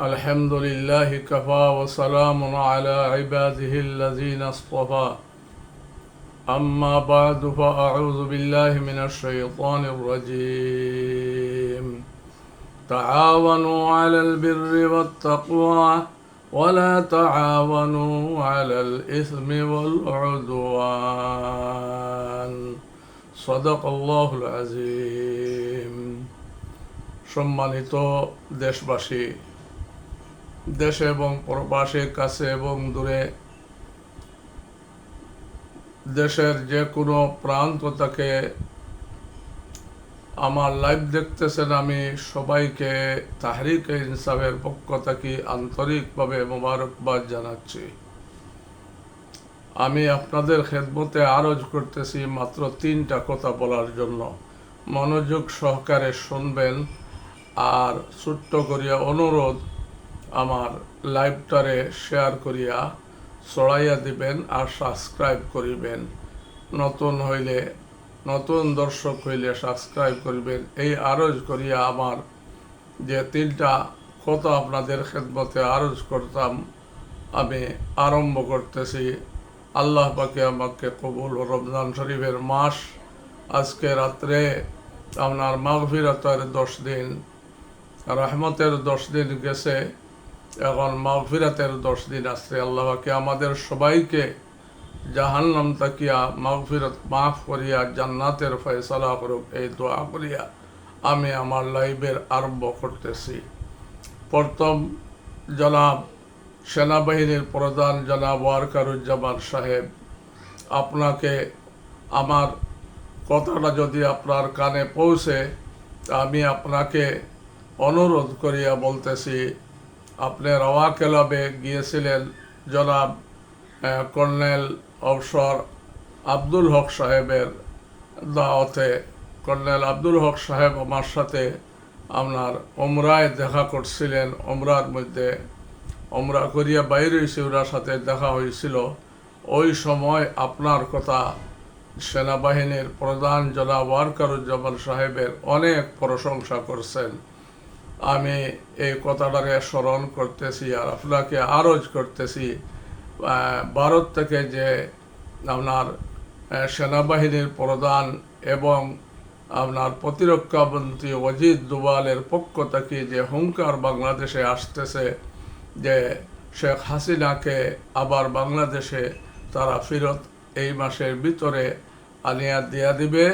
الحمد لله كفى وسلام على عباده الذين اصطفى أما بعد فأعوذ بالله من الشيطان الرجيم تعاونوا على البر والتقوى ولا تعاونوا على الإثم والعدوان صدق الله العظيم সম্মানিত দেশবাসী দেশে এবং প্রবাসের কাছে এবং দূরে। দেশের যে কোনো প্রান্ত থেকে আমার লাইভ দেখতেছেন আমি সবাইকে তাহরিক ইনসাফের পক্ষ থেকে আন্তরিকভাবে মোবারকবাদ জানাচ্ছি। আমি আপনাদের খেদমতে আরজ করতেছি মাত্র তিনটা কথা বলার জন্য। মনোযোগ সহকারে শুনবেন আর ছোট্ট করিয়া অনুরোধ আমার লাইভটারে শেয়ার করিয়া ছড়াইয়া দিবেন আর সাবস্ক্রাইব করিবেন। নতুন হইলে, নতুন দর্শক হইলে সাবস্ক্রাইব করিবেন। এই আরজ করিয়া আমার যে তিনটা কথা আপনাদের খেদমতে আরজ করতাম, আমি আরম্ভ করতেছি। আল্লাহ পাকে আমাকে কবুল ও রমজান শরীফের মাস আজকে রাত্রে আপনার মাগফিরাতের দশ দিন, রহমতের দশ দিন গেছে। এখন মাগফিরাতের দশ দিন আসছে আল্লাহকে আমাদের সবাইকে জাহান্নাম তাকিয়া মাগফিরত মাফ করিয়া, জান্নাতের ফয়সলা করুক, এই দোয়া করিয়া আমি আমার লাইভের আরম্ভ করতেছি। প্রথম জনাব সেনাবাহিনীর প্রধান জনাব ওয়ারকারুজ্জামান সাহেব, আপনাকে আমার কথাটা যদি আপনার কানে পৌঁছে, আমি আপনাকে অনুরোধ করিয়া বলতেছি আপনি রওয়া ক্লাবে গিয়েছিলেন জনাব কর্নেল অবসর আব্দুল হক সাহেবের দাওয়াতে। কর্নেল আব্দুল হক সাহেব আমার সাথে আপনার ওমরায় দেখা করছিলেন, ওমরার মধ্যে। ওমরা করিয়া বাইরে ওনার সাথে দেখা হয়েছিল। ওই সময় আপনার কথা সেনাবাহিনীর প্রধান জনাব ওয়ারকারুজ্জামান সাহেবের অনেক প্রশংসা করছেন। আমি এই কথাটাকে স্মরণ করতেছি আর আপনাকে আরজ করতেছি। ভারত থেকে যে আপনার সেনাবাহিনীর প্রধান এবং আপনার প্রতিরক্ষা মন্ত্রী অজিত দুবালের পক্ষ থেকে যে হুঙ্কার বাংলাদেশে আসতেছে যে শেখ হাসিনাকে আবার বাংলাদেশে তারা ফেরত এই মাসের ভিতরে আনিয়া দিয়া দিবে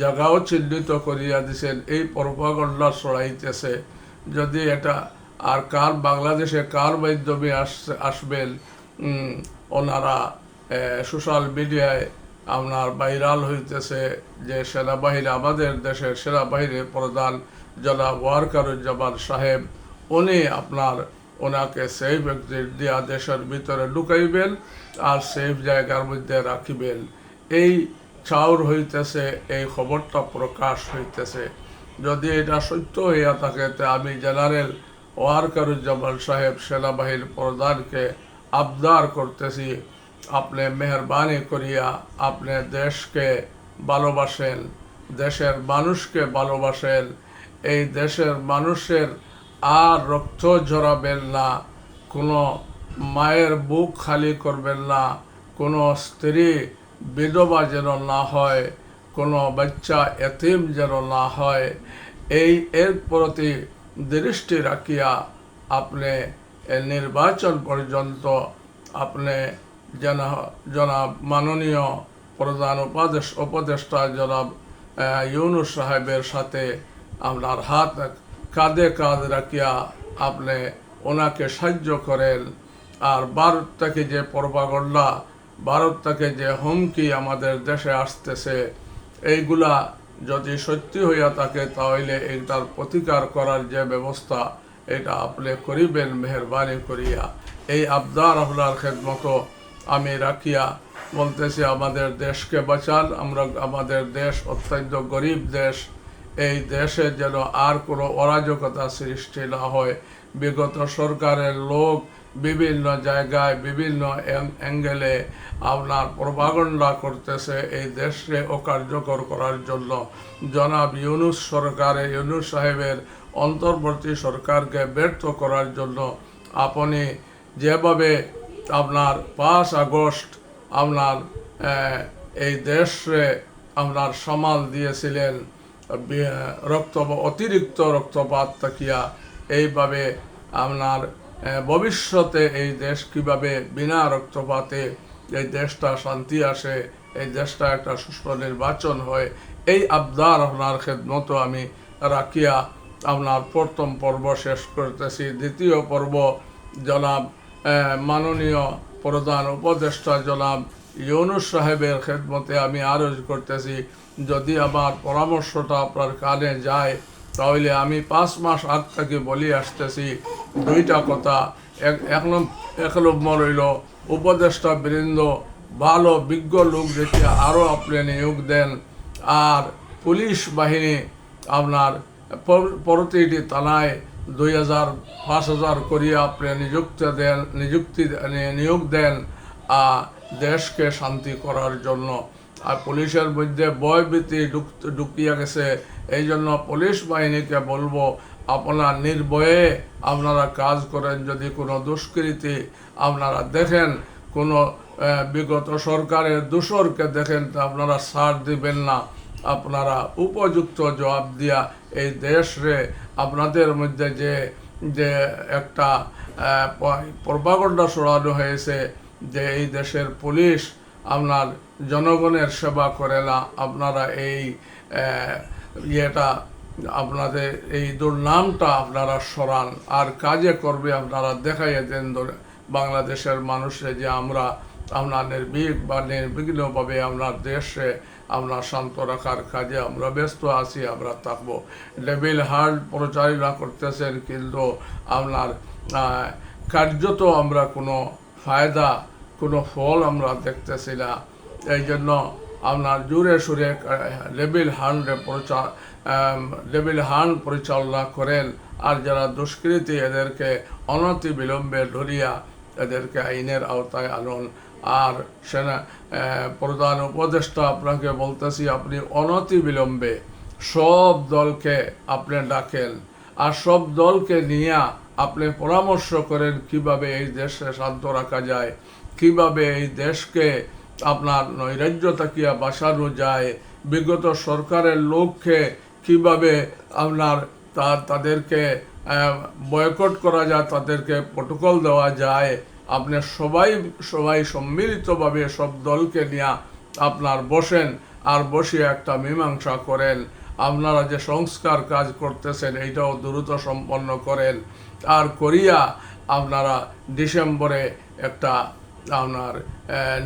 জায়গাও চিহ্নিত করিয়া দিছেন, এই পরপাগণ্ডা ছড়াইতেছে। যদি এটা, আর কার বাংলাদেশে কার মাধ্যমে আসবেন ওনারা সোশ্যাল মিডিয়ায় আপনার ভাইরাল হইতেছে যে সেনাবাহিনী, আমাদের দেশের সেনাবাহিনীর প্রধান জনাব ওয়ারকারুজ্জামান সাহেব, উনি আপনার ওনাকে সেফ এক্সিট দিয়া দেশের ভিতরে ঢুকাইবেন আর সেফ জায়গার মধ্যে রাখিবেন। এই চাউর হইতেছে, এই খবরটা প্রকাশ হইতেছে। যদি এটা সত্য হইয়া থাকে, তে আমি জেনারেল ওয়ারকারুজ্জামান সাহেব সেনাবাহিনীর প্রধানকে আবদার করতেছি, আপনি মেহরবানি করিয়া আপনি দেশকে ভালোবাসেন, দেশের মানুষকে ভালোবাসেন, এই দেশের মানুষের আর রক্ত ঝরাবেন না, কোনো মায়ের বুক খালি করবেন না, কোনো স্ত্রী বিধবা যেন না হয় কোনো বাচ্চা এতিম যেন না হয়, এই এর প্রতি দৃষ্টি রাখিয়া আপনি নির্বাচন পর্যন্ত আপনি যেন, জনাব মাননীয় প্রধান উপাদেশ, উপদেষ্টা জনাব ইউনুস সাহেবের সাথে আপনার হাত কাঁধে কাঁধ রাখিয়া আপনি ওনাকে সাহায্য করেন। আর ভারত থেকে যে পরবাগন্ডা ভারত থেকে যে হুমকি আমাদের দেশে আসতেছে এইগুলা যদি সত্যি হইয়া থাকে, তাহলে এইটার প্রতিকার করার যে ব্যবস্থা, এটা আপনি করিবেন, মেহরবানি করিয়া। এই আবদার আপনার খেদমত আমি রাখিয়া বলতেছি, আমাদের দেশকে বাঁচান, আমরা আমাদের দেশ অত্যন্ত গরিব দেশ। এই দেশে যেন আর কোনো অরাজকতা সৃষ্টি না হয়। বিগত সরকারের লোক বিভিন্ন জায়গায়, বিভিন্ন অ্যাঙ্গেলে আপনার প্রভাগণ্ডা করতেছে এই দেশকে অকার্যকর করার জন্য। জনাব ইউনুস সরকারে, ইউনুস সাহেবের অন্তর্বর্তী সরকারকে ব্যর্থ করার জন্য আপনি যেভাবে আপনার পাঁচ আগস্ট আপনার এই দেশে আপনার সামাল দিয়েছিলেন রক্ত অতিরিক্ত রক্তপাত তাকিয়া, এইভাবে আপনার ভবিষ্যতে এই দেশ কীভাবে বিনা রক্তপাতে এই দেশটা শান্তি আসে, এই দেশটা একটা সুষ্ঠু নির্বাচন হয়, এই আবদার আপনার খেদমতো আমি রাখিয়া আপনার প্রথম পর্ব শেষ করতেছি। দ্বিতীয় পর্ব, জনাব মাননীয় প্রধান উপদেষ্টা জনাব ইউনুস সাহেবের খেদমতে আমি আরজ করতেছি। যদি আমার পরামর্শটা আপনার কানে যায়, তাহলে আমি পাঁচ মাস আগ থেকে বলি আসতেছি। দুইটা কথা। এক এক নম- এক নম্বর হইল উপদেষ্টা বৃন্দ, ভালো, বিজ্ঞ লোক দেখে আরও আপনি নিয়োগ দেন। আর পুলিশ বাহিনী আপনার প্রতিটি থানায় দুই হাজার, পাঁচ হাজার করিয়া আপনি নিযুক্তি দেন নিযুক্তি নিয়োগ দেন দেশকে শান্তি করার জন্য। আর পুলিশের মধ্যে ভয়ভীতি ঢুক- ঢুকিয়া গেছে। এই জন্য পুলিশ বাহিনীকে বলব আপনারা নির্ভয়ে আপনারা কাজ করেন যদি কোনো দুষ্কৃতি আপনারা দেখেন, কোনো বিগত সরকারের দূষরকে দেখেন, তা আপনারা ছাড় দিবেন না। আপনারা উপযুক্ত জবাব দিয়া এই দেশরে আপনাদের মধ্যে যে যে একটা প্রভাগণ্ডা ছড়ানো হয়েছে যে এই দেশের পুলিশ আপনার জনগণের সেবা করে না, আপনারা এই ইয়েটা আপনাদের এই দুর্নামটা আপনারা সরান, আর কাজে করবে আপনারা দেখাইয়ে দেন বাংলাদেশের মানুষে যে আমরা আপনার নির্ভীক বা নির্বিঘ্নভাবে আপনার দেশে আমরা শান্ত রাখার কাজে আমরা ব্যস্ত আছি, আমরা থাকব। ডেভিল হার্ট পরিচালনা করতেছেন কিন্তু আপনার কার্যত আমরা কোনো ফায়দা, কোনো ফল আমরা দেখতেছি না। এই জন্য আপনার জোরে সুরে লেবিল হান্ডে পরিচা লেবিল হান পরিচালনা করেন। আর যারা দুষ্কৃতী, এদেরকে অনতি বিলম্বে ধরিয়া এদেরকে আইনের আওতায় আনুন। আর সেনা প্রধান উপদেষ্টা, আপনাকে বলতেছি, আপনি অনতি বিলম্বে সব দলকে আপনি ডাকেন। আর সব দলকে নিয়ে আপনি পরামর্শ করেন কীভাবে এই দেশে শান্ত রাখা যায়, কীভাবে এই দেশকে আপনার নৈরাজ্য তাকিয়া বাঁচানো যায়। বিগত সরকারের লোককে কীভাবে আপনার তা তাদেরকে বয়কট করা যায়, তাদেরকে প্রোটোকল দেওয়া যায়, আপনি সবাই সবাই সম্মিলিতভাবে সব দলকে নিয়ে আপনার বসেন আর বসে একটা মীমাংসা করেন। আপনারা যে সংস্কার কাজ করতেছেন, এইটাও দ্রুত সম্পন্ন করেন। আর করিয়া আপনারা ডিসেম্বরে একটা আপনার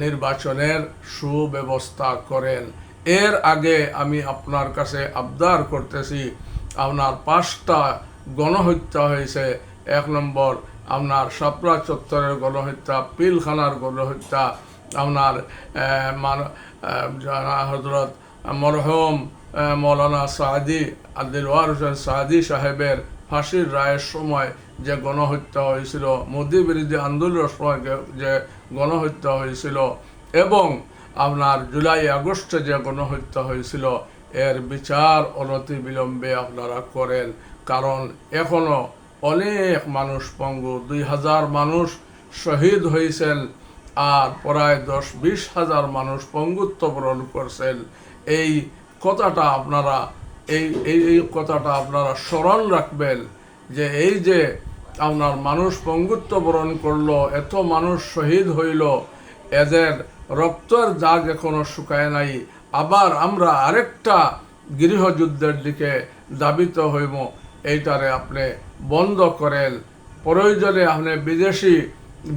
নির্বাচনের সুব্যবস্থা করেন। এর আগে আমি আপনার কাছে আবদার করতেছি, আপনার পাঁচটা গণহত্যা হয়েছে। এক নম্বর, আপনার সাপড়া চত্বরের গণহত্যা, পিলখানার গণহত্যা, আপনার হজরত মরহম মৌলানা সাদি আদিলওয়ার হোসেন সাদি সাহেবের ফাঁসির রায়ের সময় যে গণহত্যা হয়েছিল, মোদী বিরোধী আন্দোলনের সময় যে গণহত্যা হয়েছিল এবং আপনার জুলাই, আগস্টে যে গণহত্যা হয়েছিল, এর বিচার অনতি বিলম্বে আপনারা করেন। কারণ এখনও অনেক মানুষ পঙ্গু, দুই হাজার মানুষ শহীদ হয়েছেন আর প্রায় দশ, বিশ হাজার মানুষ পঙ্গুত্ব বরণ করছেন। এই কথাটা আপনারা, এই এই এই কথাটা আপনারা স্মরণ রাখবেন যে এই যে আপনার মানুষ পঙ্গুত্ব বরণ করল, এত মানুষ শহীদ হইল, এদের রক্তের দাগ এখনও শুকায় নাই। আবার আমরা আরেকটা গৃহযুদ্ধের দিকে দাবিত হইব। এইটারে আপনি বন্ধ করেন। প্রয়োজনে আপনি বিদেশি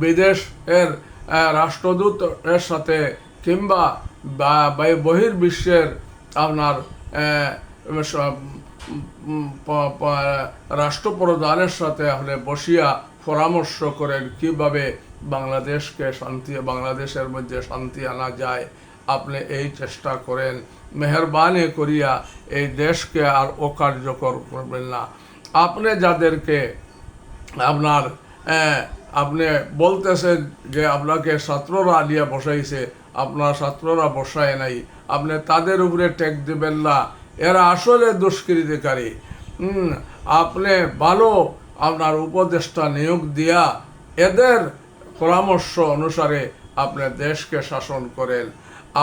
বিদেশের রাষ্ট্রদূতের সাথে কিংবা বহির্বিশ্বের আপনার রাষ্ট্রপ্রধানের সাথে আপনি বসিয়া পরামর্শ করেন কীভাবে বাংলাদেশকে শান্তি বাংলাদেশের মধ্যে শান্তি আনা যায়। আপনি এই চেষ্টা করেন। মেহরবানি করিয়া এই দেশকে আর অকার্যকর করবেন না। আপনি যাদেরকে আপনার আপনি বলতেছেন যে আপনাকে ছাত্ররা নিয়ে বসাইছে, আপনার ছাত্ররা বসায় নাই। আপনি তাদের উপরে ট্যাগ দিবেন না। এরা আসলে দুষ্কৃতিকারী। আপনি ভালো আপনার উপদেষ্টা নিয়োগ দিয়া এদের পরামর্শ অনুসারে আপনি দেশকে শাসন করেন।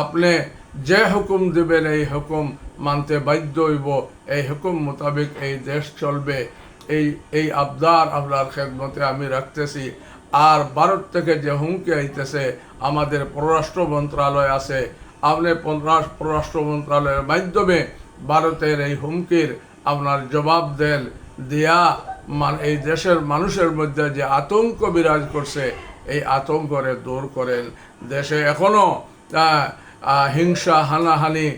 আপনি যে হুকুম দিবেন, এই হুকুম মানতে বাধ্য হইব। এই হুকুম মোতাবেক এই দেশ চলবে। এই এই আবদার আপনার খেদমতে আমি রাখতেছি। আর ভারত থেকে যে হুমকি আইতেছে, আমাদের পররাষ্ট্র মন্ত্রণালয় আছে। আপনি পররাষ্ট্র মন্ত্রণালয়ের মাধ্যমে ভারতের এই হুমকির আপনার জবাব দেন। দেয়া এই দেশের মানুষের মধ্যে যে আতঙ্ক বিরাজ করছে এই আতঙ্করে দূর করেন দেশে এখনও আহ, আহ, হিংসা হানাহানি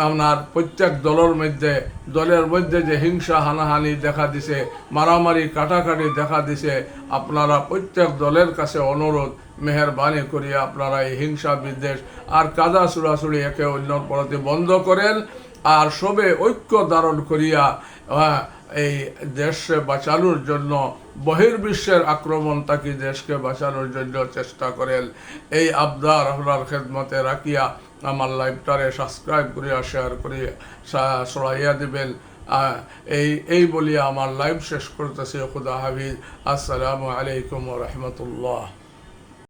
আপনার প্রত্যেক দলের মধ্যে দলের মধ্যে যে হিংসা হানাহানি দেখা দিছে মারামারি কাটাকাটি দেখা দিছে আপনারা প্রত্যেক দলের কাছে অনুরোধ মেহরবানি করিয়া আপনারা এই হিংসা বিদ্বেষ আর কাদা চুড়াচুড়ি একে অন্যর প্রতি বন্ধ করেন আর সবে ঐক্য ধারণ করিয়া আহ, এই দেশকে বাঁচানোর জন্য, বহির্বিশ্বের আক্রমণ তাকে দেশকে বাঁচানোর জন্য চেষ্টা করেন। এই আবদার আপনার খেদমতে রাখিয়া আমার লাইভটারে সাবস্ক্রাইব করিয়া শেয়ার করিয়া, সা- ছড়াইয়া দিবেন। এই এই বলিয়া আমার লাইভ শেষ করতেছি। খুদা হাফিজ। আসসালামু আলাইকুম রহমতুল্লাহ।